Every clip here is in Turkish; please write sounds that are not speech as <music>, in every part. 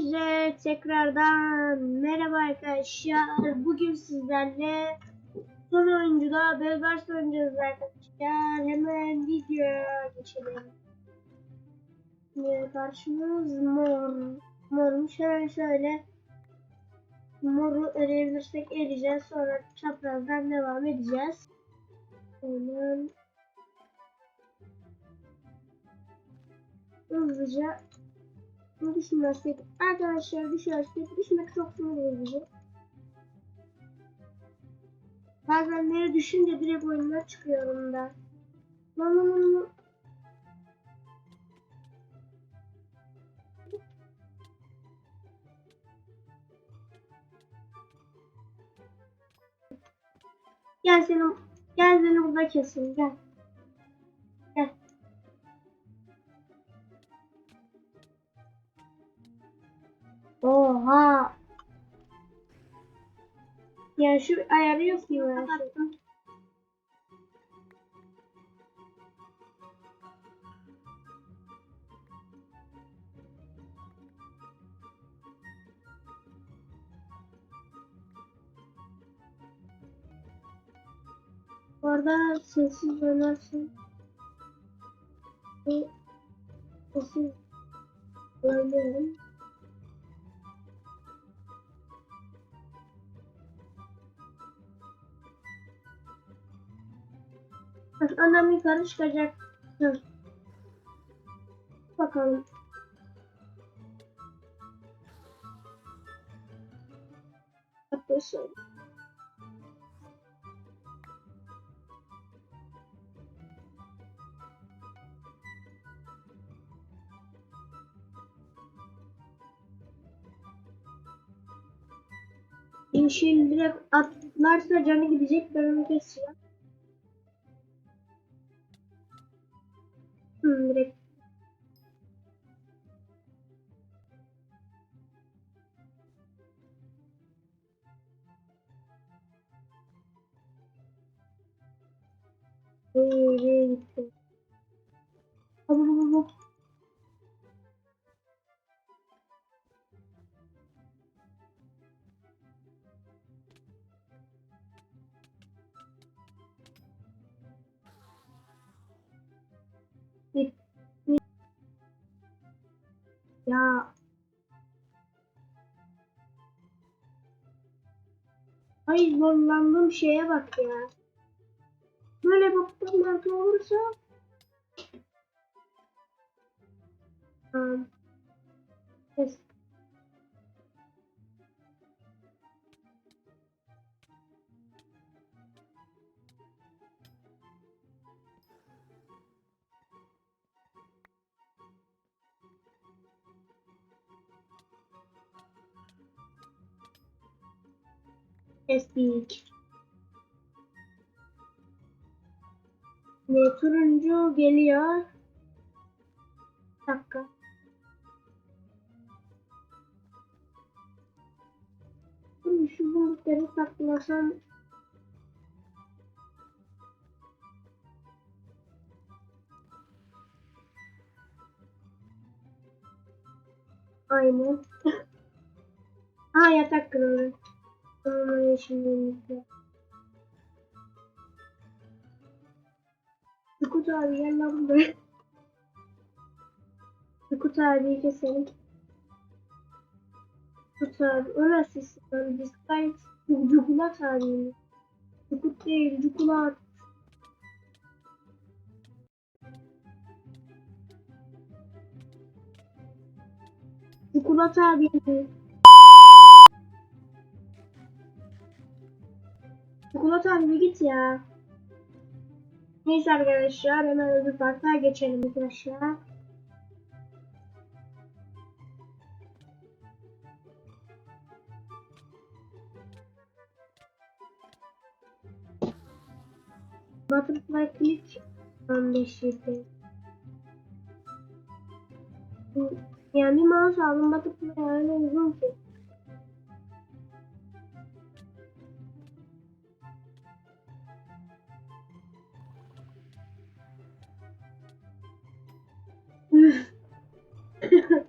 Hepinize tekrardan merhaba arkadaşlar. Bugün sizlerle son oyuncuda Belvers oynayacağız arkadaşlar. Hemen videoya geçelim. Şimdi karşımız mor. Mormuş hemen şöyle moru ölebilirsek eleyeceğiz. Sonra çaprazdan devam edeceğiz. Hemen hızlıca düşünmezsek arkadaşlar düşersek düşmek çok sinir bozucu. Bazenleri düşünce direkt oyundan çıkıyorum da. Lan lan lan. Gel seni gel seni burada kesin. Gel. Oha. Ya şu ayarı yok mu ya? Orada sessiz. Bu sessiz oynuyorum. Bak annem yukarı çıkacak. Dur. Bakalım. Arkadaşlar. Yeşil direkt atlarsa canı gidecek ben onu keseceğim. Hmm, direkt. Nereye gitti? Hadi hadi hadi. Git. Ya. Ay zorlandığım şeye bak ya. Böyle baktım belki olursa. Tamam. Kes. Kestik. Ve turuncu geliyor. Bir dakika. Şimdi şu bulutları saklasam Aynen. <laughs> Aa yatak kırıldı. Tamam şimdi. Sukut abi gel lan buraya. Sukut abi keselim. Sukut abi o nasıl isim? Biz gayet Cukulat abi mi? Sukut değil Cukulat. Cukulat abi abi bir git ya. Neyse arkadaşlar hemen öbür parta geçelim arkadaşlar. Butterfly click 15 yedi. Yani mouse aldım Butterfly öyle uzun ki. <laughs>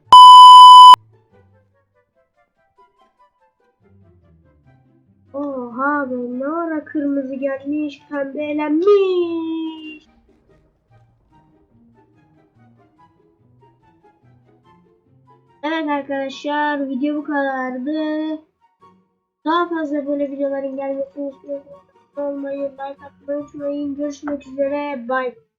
Oha be ne ara kırmızı gelmiş pembe elenmiş. Evet arkadaşlar video bu kadardı. Daha fazla böyle videoların gelmesini istiyorsanız olmayı, like atmayı unutmayın. Görüşmek üzere. Bye.